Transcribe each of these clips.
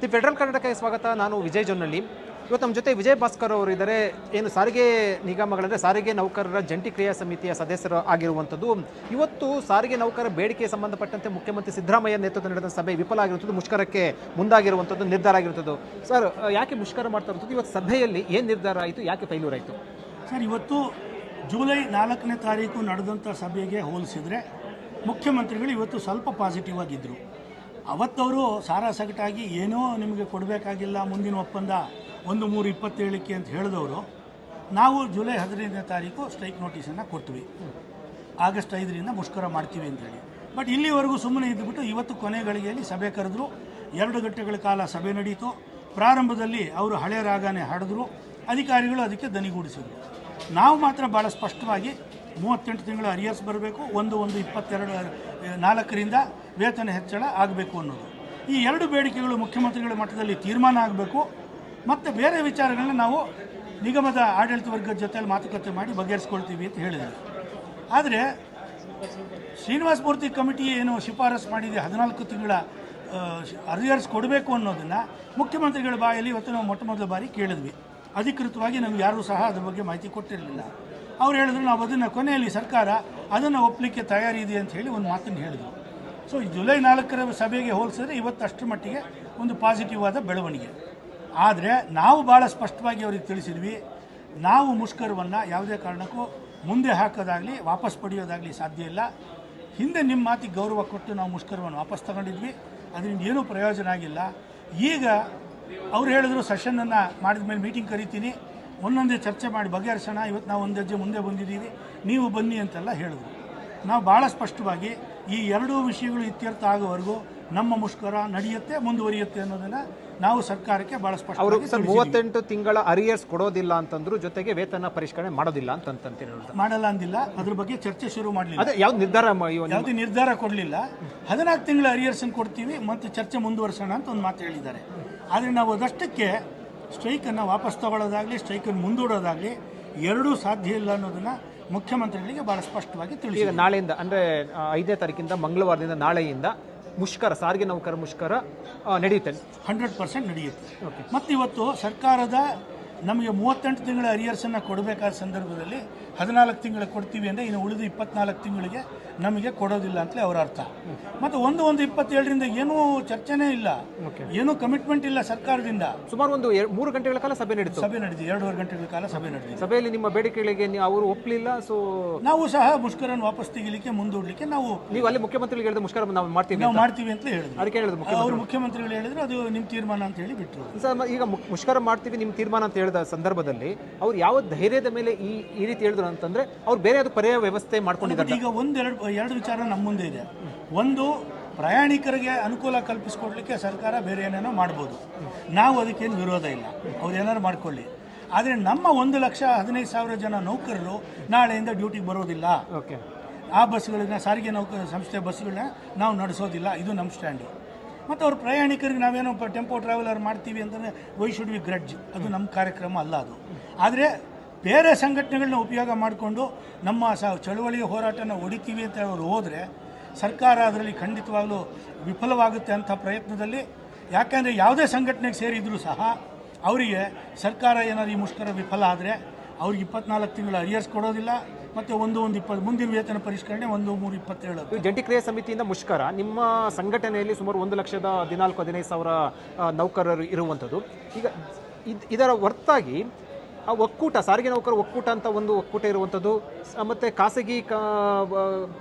The federal ಕರ್ನಾಟಕಕ್ಕೆ ಸ್ವಾಗತ. ನಾನು ವಿಜಯ್ ಜೊನ್ನಳ್ಳಿ. ಇವತ್ತು ನಮ್ಮ ಜೊತೆ ವಿಜಯ್ ಭಾಸ್ಕರ್ ಅವರು ಇದ್ದಾರೆ. ಏನು ಸಾರಿಗೆ ನಿಗಮಗಳಂದರೆ ಸಾರಿಗೆ ನೌಕರರ ಜಂಟಿ ಕ್ರಿಯಾ ಸಮಿತಿಯ ಸದಸ್ಯರು ಆಗಿರುವಂಥದ್ದು. ಇವತ್ತು ಸಾರಿಗೆ ನೌಕರ ಬೇಡಿಕೆ ಸಂಬಂಧಪಟ್ಟಂತೆ ಮುಖ್ಯಮಂತ್ರಿ ಸಿದ್ದರಾಮಯ್ಯ ನೇತೃತ್ವ ನಡೆದ ಸಭೆ ವಿಫಲ ಆಗಿರುವಂಥದ್ದು, ಮುಷ್ಕರಕ್ಕೆ ಮುಂದಾಗಿರುವಂಥದ್ದು, ನಿರ್ಧಾರ ಆಗಿರುವಂಥದ್ದು. ಸರ್ ಯಾಕೆ ಮುಷ್ಕರ ಮಾಡ್ತಾ ಇರುವಂಥದ್ದು? ಇವತ್ತು ಸಭೆಯಲ್ಲಿ ಏನು ನಿರ್ಧಾರ ಆಯಿತು? ಯಾಕೆ ಫೈಲೂರ್ ಆಯಿತು ಸರ್, ಇವತ್ತು ಜುಲೈ ನಾಲ್ಕನೇ ತಾರೀಕು ನಡೆದಂಥ ಸಭೆಗೆ ಹೋಲಿಸಿದರೆ ಮುಖ್ಯಮಂತ್ರಿಗಳು ಇವತ್ತು ಸ್ವಲ್ಪ ಪಾಸಿಟಿವ್ ಆಗಿದ್ದರು ಅವತ್ತವರು ಸಾರಾಸಗಟಾಗಿ ಏನೋ ನಿಮಗೆ ಕೊಡಬೇಕಾಗಿಲ್ಲ ಮುಂದಿನ ಒಪ್ಪಂದ ಒಂದು ಮೂರು ಇಪ್ಪತ್ತೇಳಕ್ಕೆ ಅಂತ ಹೇಳಿದವರು. ನಾವು ಜುಲೈ ಹದಿನೈದನೇ ತಾರೀಕು ಸ್ಟ್ರೈಕ್ ನೋಟಿಸನ್ನು ಕೊಡ್ತೀವಿ. ಆಗಸ್ಟ್ ಐದರಿಂದ ಮುಷ್ಕರ ಮಾಡ್ತೀವಿ ಅಂತೇಳಿ ಬಟ್ ಇಲ್ಲಿವರೆಗೂ ಸುಮ್ಮನೆ ಇದ್ದುಬಿಟ್ಟು ಇವತ್ತು ಕೊನೆ ಗಳಿಗೆಯಲ್ಲಿ ಸಭೆ ಕರೆದ್ರು. ಎರಡು ಗಂಟೆಗಳ ಕಾಲ ಸಭೆ ನಡೀತು. ಪ್ರಾರಂಭದಲ್ಲಿ ಅವರು ಹಳೆ ರಾಗನೇ ಹಾಡಿದ್ರು. ಅಧಿಕಾರಿಗಳು ಅದಕ್ಕೆ ದನಿಗೂಡಿಸಿದ್ರು. ನಾವು ಮಾತ್ರ ಭಾಳ ಸ್ಪಷ್ಟವಾಗಿ ಮೂವತ್ತೆಂಟು ತಿಂಗಳ ಅರಿಯರ್ಸ್ ಬರಬೇಕು. ಒಂದು ಒಂದು, ಇಪ್ಪತ್ತೆರಡು ನಾಲ್ಕರಿಂದ ವೇತನ ಹೆಚ್ಚಳ ಆಗಬೇಕು ಅನ್ನೋದು. ಈ ಎರಡು ಬೇಡಿಕೆಗಳು ಮುಖ್ಯಮಂತ್ರಿಗಳ ಮಟ್ಟದಲ್ಲಿ ತೀರ್ಮಾನ ಆಗಬೇಕು. ಮತ್ತು ಬೇರೆ ವಿಚಾರಗಳನ್ನ ನಾವು ನಿಗಮದ ಆಡಳಿತ ವರ್ಗದ ಜೊತೆಯಲ್ಲಿ ಮಾತುಕತೆ ಮಾಡಿ ಬಗೆಹರಿಸ್ಕೊಳ್ತೀವಿ ಅಂತ ಹೇಳಿದರು. ಆದರೆ ಶ್ರೀನಿವಾಸ ಮೂರ್ತಿ ಕಮಿಟಿ ಏನು ಶಿಫಾರಸು ಮಾಡಿದೆ, ಹದಿನಾಲ್ಕು ತಿಂಗಳ ಅರ್ಜಿಯರ್ಸ್ ಕೊಡಬೇಕು ಅನ್ನೋದನ್ನು ಮುಖ್ಯಮಂತ್ರಿಗಳ ಬಾಯಲ್ಲಿ ಇವತ್ತು ನಾವು ಮೊಟ್ಟ ಮೊದಲ ಬಾರಿ ಕೇಳಿದ್ವಿ. ಅಧಿಕೃತವಾಗಿ ನಮ್ಗೆ ಯಾರೂ ಸಹ ಅದ್ರ ಬಗ್ಗೆ ಮಾಹಿತಿ ಕೊಟ್ಟಿರಲಿಲ್ಲ. ಅವ್ರು ಹೇಳಿದ್ರು, ನಾವು ಅದನ್ನು ಕೊನೆಯಲ್ಲಿ ಸರ್ಕಾರ ಅದನ್ನು ಒಪ್ಪಲಿಕ್ಕೆ ತಯಾರಿ ಇದೆ ಅಂತ ಹೇಳಿ ಒಂದು ಮಾತನ್ನು ಹೇಳಿದರು. ಸೊ ಜುಲೈ ನಾಲ್ಕರ ಸಭೆಗೆ ಹೋಲಿಸಿದ್ರೆ ಇವತ್ತು ಅಷ್ಟರ ಮಟ್ಟಿಗೆ ಒಂದು ಪಾಸಿಟಿವ್ ಆದ ಬೆಳವಣಿಗೆ. ಆದರೆ ನಾವು ಭಾಳ ಸ್ಪಷ್ಟವಾಗಿ ಅವ್ರಿಗೆ ತಿಳಿಸಿದ್ವಿ, ನಾವು ಮುಷ್ಕರವನ್ನು ಯಾವುದೇ ಕಾರಣಕ್ಕೂ ಮುಂದೆ ಹಾಕೋದಾಗಲಿ, ವಾಪಸ್ ಪಡೆಯೋದಾಗಲಿ ಸಾಧ್ಯ ಇಲ್ಲ. ಹಿಂದೆ ನಿಮ್ಮ ಮಾತಿಗೆ ಗೌರವ ಕೊಟ್ಟು ನಾವು ಮುಷ್ಕರವನ್ನು ವಾಪಸ್ ತಗೊಂಡಿದ್ವಿ, ಅದರಿಂದ ಏನೂ ಪ್ರಯೋಜನ ಆಗಿಲ್ಲ. ಈಗ ಅವ್ರು ಹೇಳಿದ್ರು, ಸೆಷನನ್ನು ಮಾಡಿದ ಮೇಲೆ ಮೀಟಿಂಗ್ ಕರಿತೀನಿ. ಒಂದೊಂದೇ ಚರ್ಚೆ ಮಾಡಿ ಬಗೆಹರಿಸೋಣ. ಇವತ್ತು ನಾವು ಒಂದು ಹೆಜ್ಜೆ ಮುಂದೆ ಬಂದಿದ್ದೀವಿ. ನೀವು ಬನ್ನಿ ಅಂತೆಲ್ಲ ಹೇಳಿದ್ರು. ನಾವು ಭಾಳ ಸ್ಪಷ್ಟವಾಗಿ ಈ ಎರಡೂ ವಿಷಯಗಳು ಇತ್ಯರ್ಥ ಆಗೋವರೆಗೂ ನಮ್ಮ ಮುಷ್ಕರ ನಡೆಯುತ್ತೆ ಮುಂದುವರಿಯುತ್ತೆ ಅನ್ನೋದನ್ನು ನಾವು ಸರ್ಕಾರಕ್ಕೆ ಭಾಳ ಅವರು ಸರ್ ತಿಳಿಸಿದ್ದೀವಿ. ಮೂವತ್ತೆಂಟು ತಿಂಗಳ ಅರಿಯರ್ಸ್ ಕೊಡೋದಿಲ್ಲ ಅಂತಂದ್ರು ಜೊತೆಗೆ ವೇತನ ಪರಿಷ್ಕರಣೆ ಮಾಡೋದಿಲ್ಲ ಅಂತಂತ ಮಾಡಲ್ಲ ಅಂದಿಲ್ಲ. ಅದ್ರ ಬಗ್ಗೆ ಚರ್ಚೆ ಶುರು ಮಾಡಲಿಲ್ಲ. ಅದೇ ಯಾವ್ದು ನಿರ್ಧಾರ ಯಾವ್ದು ಯಾವುದೇ ನಿರ್ಧಾರ ಕೊಡಲಿಲ್ಲ. ಹದಿನಾಲ್ಕು ತಿಂಗಳ ಅರಿಯರ್ಸನ್ನು ಕೊಡ್ತೀವಿ ಮತ್ತು ಚರ್ಚೆ ಮುಂದುವರಿಸೋಣ ಅಂತ ಒಂದು ಮಾತು ಹೇಳಿದ್ದಾರೆ. ಆದರೆ ನಾವು ಅದಷ್ಟಕ್ಕೆ ಸ್ಟ್ರೈಕನ್ನು ವಾಪಸ್ ತಗೊಳ್ಳೋದಾಗಲಿ ಸ್ಟ್ರೈಕನ್ನು ಮುಂದೂಡೋದಾಗಲಿ ಎರಡೂ ಸಾಧ್ಯ ಇಲ್ಲ ಅನ್ನೋದನ್ನು ಮುಖ್ಯಮಂತ್ರಿಗಳಿಗೆ ಭಾಳ ಸ್ಪಷ್ಟವಾಗಿ ಈಗ ನಾಳೆಯಿಂದ ಅಂದರೆ ಐದನೇ ತಾರೀಕಿಂದ ಮಂಗಳವಾರದಿಂದ ನಾಳೆಯಿಂದ ಮುಷ್ಕರ ಸಾರಿಗೆ ನೌಕರ ಮುಷ್ಕರ ನಡೆಯುತ್ತೆ. ಹಂಡ್ರೆಡ್ ಪರ್ಸೆಂಟ್ ನಡೆಯುತ್ತೆ. ಮತ್ತು ಇವತ್ತು ಸರ್ಕಾರದ ನಮಗೆ ಮೂವತ್ತೆಂಟು ತಿಂಗಳ ಅರಿಯರ್ಸನ್ನು ಕೊಡಬೇಕಾದ ಸಂದರ್ಭದಲ್ಲಿ ಹದಿನಾಲ್ಕು ತಿಂಗಳಿಗೆ ಕೊಡ್ತೀವಿ ಅಂದರೆ ಇನ್ನು ಉಳಿದು ಇಪ್ಪತ್ನಾಲ್ಕು ತಿಂಗಳಿಗೆ ನಮಗೆ ಕೊಡೋದಿಲ್ಲ ಅಂತಲೇ ಅವರ ಅರ್ಥ. ಮತ್ತು ಒಂದು ಒಂದು ಇಪ್ಪತ್ತೇಳರಿಂದ ಏನೂ ಚರ್ಚೆನೇ ಇಲ್ಲ. ಏನೂ ಕಮಿಟ್ಮೆಂಟ್ ಇಲ್ಲ ಸರ್ಕಾರದಿಂದ. ಸುಮಾರು ಒಂದು ಮೂರು ಗಂಟೆಗಳ ಕಾಲ ಸಭೆ ನಡೆದು ಸಭೆ ನಡೆದಿದೆ ಎರಡೂವರೆ ಗಂಟೆಗಳ ಕಾಲ ಸಭೆ ನಡೆದಿದೆ ಸಭೆಯಲ್ಲಿ ನಿಮ್ಮ ಬೇಡಿಕೆಗಳಿಗೆ ಅವರು ಒಪ್ಪಲಿಲ್ಲ ಸೊ ನಾವು ಸಹ ಮುಷ್ಕರನ್ನು ವಾಪಸ್ ತೆಗಿಲಿಕ್ಕೆ ಮುಂದೂಡಲಿಕ್ಕೆ ನಾವು ನೀವು ಅಲ್ಲಿ ಮುಖ್ಯಮಂತ್ರಿಗಳಿಗೆ ಹೇಳಿದ ಮುಷ್ಕರ ನಾವು ಮಾಡ್ತೀವಿ ನಾವು. ಮಾಡ್ತೀವಿ ಅಂತ ಹೇಳಿದ್ರು. ಅದಕ್ಕೆ ಹೇಳಿದ್ರು ಅವರು ಮುಖ್ಯಮಂತ್ರಿಗಳು ಹೇಳಿದ್ರು ಅದು ನಿಮ್ಮ ತೀರ್ಮಾನ ಅಂತ ಹೇಳಿ ಬಿಟ್ಟರು ಸರ್ ಈಗ ಮುಷ್ಕರ ಮಾಡ್ತೀವಿ ನಿಮ್ಮ ತೀರ್ಮಾನ ಅಂತ ಹೇಳಿದ ಸಂದರ್ಭದಲ್ಲಿ ಅವ್ರು ಯಾವ ಧೈರ್ಯದ ಮೇಲೆ ಈ ಈ ರೀತಿ ಹೇಳಿದ್ರು ಅಂತಂದ್ರೆ ಅವ್ರು ಬೇರೆ ಅದು ಪರ್ಯಾಯ ವ್ಯವಸ್ಥೆ ಮಾಡ್ಕೊಂಡಿದ್ದಾರೆ. ಈಗ ಒಂದೆರಡು ಎರಡು ವಿಚಾರ ನಮ್ಮ ಮುಂದೆ ಇದೆ. ಒಂದು ಪ್ರಯಾಣಿಕರಿಗೆ ಅನುಕೂಲ ಕಲ್ಪಿಸಿಕೊಡ್ಲಿಕ್ಕೆ ಸರ್ಕಾರ ಬೇರೆ ಏನೇನೋ ಮಾಡ್ಬೋದು. ನಾವು ಅದಕ್ಕೇನು ವಿರೋಧ ಇಲ್ಲ. ಅವ್ರು ಏನಾದ್ರು ಮಾಡ್ಕೊಳ್ಳಿ. ಆದರೆ ನಮ್ಮ ಒಂದು ಲಕ್ಷ ಹದಿನೈದು ಸಾವಿರ ಜನ ನೌಕರರು ನಾಳೆಯಿಂದ ಡ್ಯೂಟಿಗೆ ಬರೋದಿಲ್ಲ. ಓಕೆ. ಆ ಬಸ್ಗಳನ್ನ ಸಾರಿಗೆ ನೌಕರ ಸಂಸ್ಥೆ ಬಸ್ಗಳನ್ನ ನಾವು ನಡೆಸೋದಿಲ್ಲ. ಇದು ನಮ್ಮ ಸ್ಟ್ಯಾಂಡು ಮತ್ತು ಅವ್ರ ಪ್ರಯಾಣಿಕರಿಗೆ ನಾವೇನೋ ಟೆಂಪೋ ಟ್ರಾವೆಲರ್ ಮಾಡ್ತೀವಿ ಅಂತಂದರೆ ವೈ ಶುಡ್ ವಿ ಗ್ರಡ್ಜ್ ಅದು ನಮ್ಮ ಕಾರ್ಯಕ್ರಮ ಅಲ್ಲ ಅದು. ಆದರೆ ಬೇರೆ ಸಂಘಟನೆಗಳನ್ನ ಉಪಯೋಗ ಮಾಡಿಕೊಂಡು ನಮ್ಮ ಸ ಚಳುವಳಿ ಹೋರಾಟನ ಹೊಡಿತೀವಿ ಅಂತ ಅವರು ಹೋದರೆ ಸರ್ಕಾರ ಅದರಲ್ಲಿ ಖಂಡಿತವಾಗಲೂ ವಿಫಲವಾಗುತ್ತೆ ಅಂಥ ಪ್ರಯತ್ನದಲ್ಲಿ. ಯಾಕೆಂದರೆ ಯಾವುದೇ ಸಂಘಟನೆಗೆ ಸೇರಿದರೂ ಸಹ ಅವರಿಗೆ ಸರ್ಕಾರ ಏನಾದ್ರು ಈ ಮುಷ್ಕರ ವಿಫಲ ಆದರೆ ಅವ್ರಿಗೆ ಇಪ್ಪತ್ನಾಲ್ಕು ತಿಂಗಳು ಅರಿಯರ್ಸ್ ಕೊಡೋದಿಲ್ಲ, ಮತ್ತು ಒಂದು ಒಂದು ಇಪ್ಪತ್ತು ಮುಂದಿನ ವೇತನ ಪರಿಷ್ಕರಣೆ ಒಂದು ಮೂರು ಇಪ್ಪತ್ತೇಳು ಜಂಟಿ ಕ್ರಿಯಾ ಸಮಿತಿಯಿಂದ ಮುಷ್ಕರ ನಿಮ್ಮ ಸಂಘಟನೆಯಲ್ಲಿ ಸುಮಾರು ಒಂದು ಲಕ್ಷದ ಹದಿನಾಲ್ಕು, ಹದಿನೈದು ಸಾವಿರ ನೌಕರರು ಇರುವಂಥದ್ದು. ಈಗ ಇದ್- ಇದರ ಹೊರತಾಗಿ ಆ ಒಕ್ಕೂಟ, ಸಾರಿಗೆ ನೌಕರ ಒಕ್ಕೂಟ ಅಂತ ಒಂದು ಒಕ್ಕೂಟ ಇರುವಂಥದ್ದು ಮತ್ತು ಖಾಸಗಿ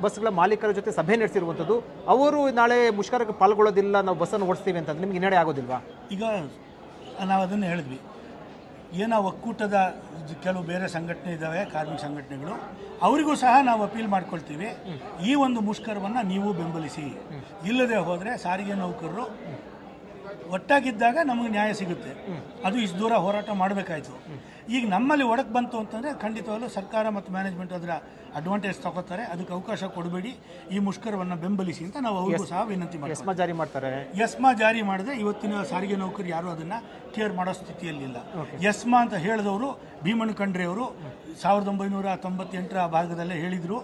ಬಸ್ಗಳ ಮಾಲೀಕರ ಜೊತೆ ಸಭೆ ನಡೆಸಿರುವಂಥದ್ದು, ಅವರು ನಾಳೆ ಮುಷ್ಕರಕ್ಕೆ ಪಾಲ್ಗೊಳ್ಳೋದಿಲ್ಲ, ನಾವು ಬಸ್ಸನ್ನು ಓಡಿಸ್ತೀವಿ ಅಂತಂದ್ರೆ ನಿಮ್ಗೆ ಹಿನ್ನಡೆ ಆಗೋದಿಲ್ವಾ? ಈಗ ನಾವು ಅದನ್ನು ಹೇಳಿದ್ವಿ. ಏನೋ ಒಕ್ಕೂಟದ ಕೆಲವು ಬೇರೆ ಸಂಘಟನೆ ಇದ್ದಾವೆ ಕಾರ್ಮಿಕ ಸಂಘಟನೆಗಳು, ಅವರಿಗೂ ಸಹ ನಾವು ಅಪೀಲ್ ಮಾಡ್ಕೊಳ್ತೀವಿ. ಈ ಒಂದು ಮುಷ್ಕರವನ್ನು ನೀವು ಬೆಂಬಲಿಸಿ. ಇಲ್ಲದೆ ಹೋದರೆ ಸಾರಿಗೆ ನೌಕರರು ಒಟ್ಟಾಗಿದ್ದಾಗ ನಮಗೆ ನ್ಯಾಯ ಸಿಗುತ್ತೆ. ಅದು ಇಷ್ಟು ದೂರ ಹೋರಾಟ ಮಾಡಬೇಕಾಯಿತು. ಈಗ ನಮ್ಮಲ್ಲಿ ಒಡಕ್ ಬಂತು ಅಂತಂದರೆ ಖಂಡಿತವಾಗ್ಲೂ ಸರ್ಕಾರ ಮತ್ತು ಮ್ಯಾನೇಜ್ಮೆಂಟ್ ಅದರ ಅಡ್ವಾಂಟೇಜ್ ತಗೋತಾರೆ. ಅದಕ್ಕೆ ಅವಕಾಶ ಕೊಡಬೇಡಿ. ಈ ಮುಷ್ಕರವನ್ನು ಬೆಂಬಲಿಸಿ ಅಂತ ನಾವು ಅವ್ರಿಗೂ ಸಹ ವಿನಂತಿ ಎಸ್ಮಾ ಜಾರಿ ಮಾಡ್ತಾರೆ. ಎಸ್ಮಾ ಜಾರಿ ಮಾಡಿದ್ರೆ ಇವತ್ತಿನ ಸಾರಿಗೆ ನೌಕರಿ ಯಾರು ಅದನ್ನ ಕೇರ್ ಮಾಡೋ ಸ್ಥಿತಿಯಲ್ಲಿಲ್ಲ ಎಸ್ಮಾ ಅಂತ ಹೇಳಿದವರು ಭೀಮಣ್ಣ ಖಂಡ್ರೆ ಅವರು ಸಾವಿರದ ಒಂಬೈನೂರ ತೊಂಬತ್ತೆಂಟರ ಭಾಗದಲ್ಲೇ ಹೇಳಿದರು.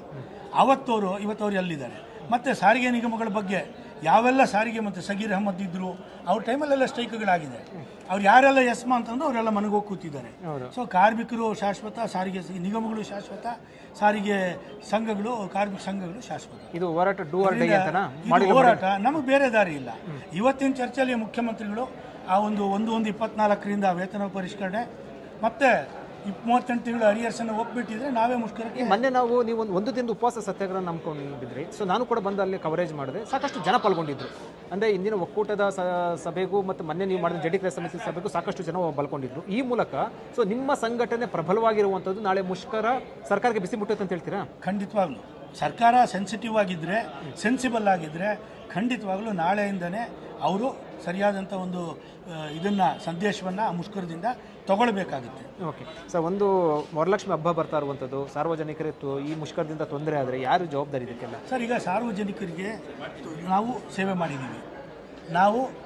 ಅವತ್ತವರು ಇವತ್ತವರು ಎಲ್ಲಿದ್ದಾರೆ? ಮತ್ತು ಸಾರಿಗೆ ನಿಗಮಗಳ ಬಗ್ಗೆ ಯಾವೆಲ್ಲ ಸಾರಿಗೆ ಮತ್ತು ಸಗೀರ್ ಅಹಮದ್ ಇದ್ದರು ಅವ್ರ ಟೈಮಲ್ಲೆಲ್ಲ ಸ್ಟ್ರೈಕ್ಗಳಾಗಿದೆ. ಅವ್ರು ಯಾರೆಲ್ಲ ಯಸ್ಮಾ ಅಂತಂದು ಅವರೆಲ್ಲ ಮನೆಗೋಗಿ ಕೂತಿದ್ದಾರೆ. ಸೊ ಕಾರ್ಮಿಕರು ಶಾಶ್ವತ ಸಾರಿಗೆ ನಿಗಮಗಳು ಶಾಶ್ವತ ಸಾರಿಗೆ ಸಂಘಗಳು ಕಾರ್ಮಿಕ ಸಂಘಗಳು ಶಾಶ್ವತ. ಇದು ಹೋರಾಟ ಹೋರಾಟ ನಮಗೆ ಬೇರೆ ದಾರಿ ಇಲ್ಲ. ಇವತ್ತಿನ ಚರ್ಚೆಯಲ್ಲಿ ಮುಖ್ಯಮಂತ್ರಿಗಳು ಆ ಒಂದು ಒಂದು ಒಂದು ಇಪ್ಪತ್ನಾಲ್ಕರಿಂದ ವೇತನ ಪರಿಷ್ಕರಣೆ ಮತ್ತೆ ಮೂವತ್ತೆಂಟು ತಿಂಗಳು ಅರಿಯರ್ಸನ್ನು ಹೋಗ್ಬಿಟ್ಟಿದ್ರೆ ನಾವೇ ಮುಷ್ಕರಕ್ಕೆ ಮೊನ್ನೆ ನಾವು ನೀವು ಒಂದು ಒಂದು ದಿನದ ಉಪವಾಸ ಸತ್ಯಾಗ್ರಹ ನಂಬ್ಕೊಂಡಿದ್ರಿ. ಸೊ ನಾನು ಕೂಡ ಬಂದು ಅಲ್ಲಿ ಕವರೇಜ್ ಮಾಡಿದೆ. ಸಾಕಷ್ಟು ಜನ ಪಾಲ್ಗೊಂಡಿದ್ರು. ಅಂದರೆ ಇಂದಿನ ಒಕ್ಕೂಟದ ಸಭೆಗೂ ಮತ್ತು ಮೊನ್ನೆ ನೀವು ಮಾಡಿದ ಜಡಿ ಕ್ರೈಸ್ತ ಸಮಿತಿ ಸಭೆಗೂ ಸಾಕಷ್ಟು ಜನ ಪಾಲ್ಗೊಂಡಿದ್ರು. ಈ ಮೂಲಕ ಸೊ ನಿಮ್ಮ ಸಂಘಟನೆ ಪ್ರಬಲವಾಗಿರುವಂಥದ್ದು ನಾಳೆ ಮುಷ್ಕರ ಸರ್ಕಾರಕ್ಕೆ ಬಿಸಿ ಮುಟ್ಟುತ್ತೆ ಅಂತ ಹೇಳ್ತೀರಾ? ಖಂಡಿತವಾಗ್ಲೂ. ಸರ್ಕಾರ ಸೆನ್ಸಿಟಿವ್ ಆಗಿದ್ದರೆ ಸೆನ್ಸಿಬಲ್ ಆಗಿದ್ದರೆ ಖಂಡಿತವಾಗ್ಲೂ ನಾಳೆಯಿಂದನೇ ಅವರು ಸರಿಯಾದಂಥ ಒಂದು ಇದನ್ನು ಸಂದೇಶವನ್ನು ಆ ಮುಷ್ಕರದಿಂದ ತಗೊಳ್ಬೇಕಾಗುತ್ತೆ. ಓಕೆ. ಸರ್ ಒಂದು ವರಲಕ್ಷ್ಮಿ ಹಬ್ಬ ಬರ್ತಾ ಇರುವಂಥದ್ದು ಸಾರ್ವಜನಿಕರಿಗೆ ತು- ಈ ಮುಷ್ಕರದಿಂದ ತೊಂದರೆ ಆದರೆ ಯಾರು ಜವಾಬ್ದಾರಿ ಇದಕ್ಕೆಲ್ಲ? ಸರ್ ಈಗ ಸಾರ್ವಜನಿಕರಿಗೆ ನಾವು ಸೇವೆ ಮಾಡಿದ್ದೀವಿ. ನಾವು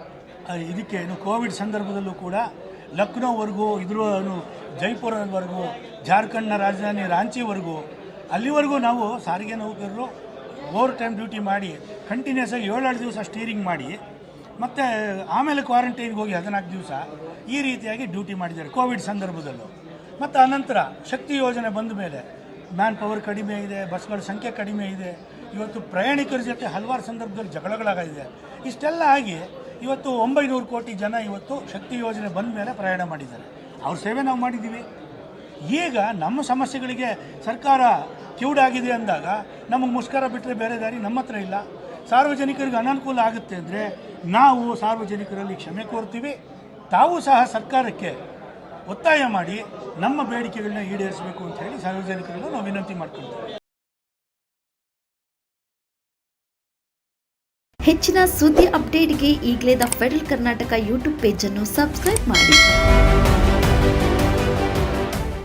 ಇದಕ್ಕೆ ಏನು ಕೋವಿಡ್ ಸಂದರ್ಭದಲ್ಲೂ ಕೂಡ ಲಕ್ನೋವರೆಗೂ ಇದ್ರ ಜೈಪುರವರೆಗೂ ಜಾರ್ಖಂಡ್ನ ರಾಜಧಾನಿ ರಾಂಚಿವರೆಗೂ ಅಲ್ಲಿವರೆಗೂ ನಾವು ಸಾರಿಗೆ ನೌಕರರು ಓವರ್ ಟೈಮ್ ಡ್ಯೂಟಿ ಮಾಡಿ ಕಂಟಿನ್ಯೂಸ್ ಆಗಿ ಏಳೇಳು ದಿವಸ ಸ್ಟೀರಿಂಗ್ ಮಾಡಿ ಮತ್ತು ಆಮೇಲೆ ಕ್ವಾರಂಟೈನ್ಗೆ ಹೋಗಿ ಹದಿನಾಲ್ಕು ದಿವಸ ಈ ರೀತಿಯಾಗಿ ಡ್ಯೂಟಿ ಮಾಡಿದ್ದಾರೆ ಕೋವಿಡ್ ಸಂದರ್ಭದಲ್ಲೂ. ಮತ್ತು ಅನಂತರ ಶಕ್ತಿ ಯೋಜನೆ ಬಂದ ಮೇಲೆ ಮ್ಯಾನ್ ಪವರ್ ಕಡಿಮೆ ಇದೆ ಬಸ್ಗಳ ಸಂಖ್ಯೆ ಕಡಿಮೆ ಇದೆ. ಇವತ್ತು ಪ್ರಯಾಣಿಕರ ಜೊತೆ ಹಲವಾರು ಸಂದರ್ಭದಲ್ಲಿ ಜಗಳಗಳಾಗಿದೆ. ಇಷ್ಟೆಲ್ಲ ಆಗಿ ಇವತ್ತು ಒಂಬೈನೂರು ಕೋಟಿ ಜನ ಇವತ್ತು ಶಕ್ತಿ ಯೋಜನೆ ಬಂದ ಮೇಲೆ ಪ್ರಯಾಣ ಮಾಡಿದ್ದಾರೆ. ಅವ್ರ ಸೇವೆ ನಾವು ಮಾಡಿದ್ದೀವಿ. ಈಗ ನಮ್ಮ ಸಮಸ್ಯೆಗಳಿಗೆ ಸರ್ಕಾರ ಕಿವುಡಾಗಿದೆ ಅಂದಾಗ ನಮಗೆ ಮುಷ್ಕರ ಬಿಟ್ಟರೆ ಬೇರೆ ದಾರಿ ನಮ್ಮ ಹತ್ರ ಇಲ್ಲ. ಸಾರ್ವಜನಿಕರಿಗೆ ಅನಾನುಕೂಲ ಆಗುತ್ತೆ ಅಂದರೆ ನಾವು ಸಾರ್ವಜನಿಕರಲ್ಲಿ ಕ್ಷಮೆ ಕೋರ್ತೀವಿ, ತಾವು ಸಹ ಸರ್ಕಾರಕ್ಕೆ ಒತ್ತಾಯ ಮಾಡಿ ನಮ್ಮ ಬೇಡಿಕೆಗಳನ್ನ ಈಡೇರಿಸಬೇಕು ಅಂತ ಹೇಳಿ ಸಾರ್ವಜನಿಕರನ್ನು ನಾವು ವಿನಂತಿ ಮಾಡ್ಕೊಳ್ತೀವಿ. ಹೆಚ್ಚಿನ ಸುದ್ದಿ ಅಪ್ಡೇಟ್ಗೆ ಈಗಲೇ ದ ಫೆಡರಲ್ ಕರ್ನಾಟಕ ಯೂಟ್ಯೂಬ್ ಪೇಜನ್ನು ಸಬ್ಸ್ಕ್ರೈಬ್ ಮಾಡಿ.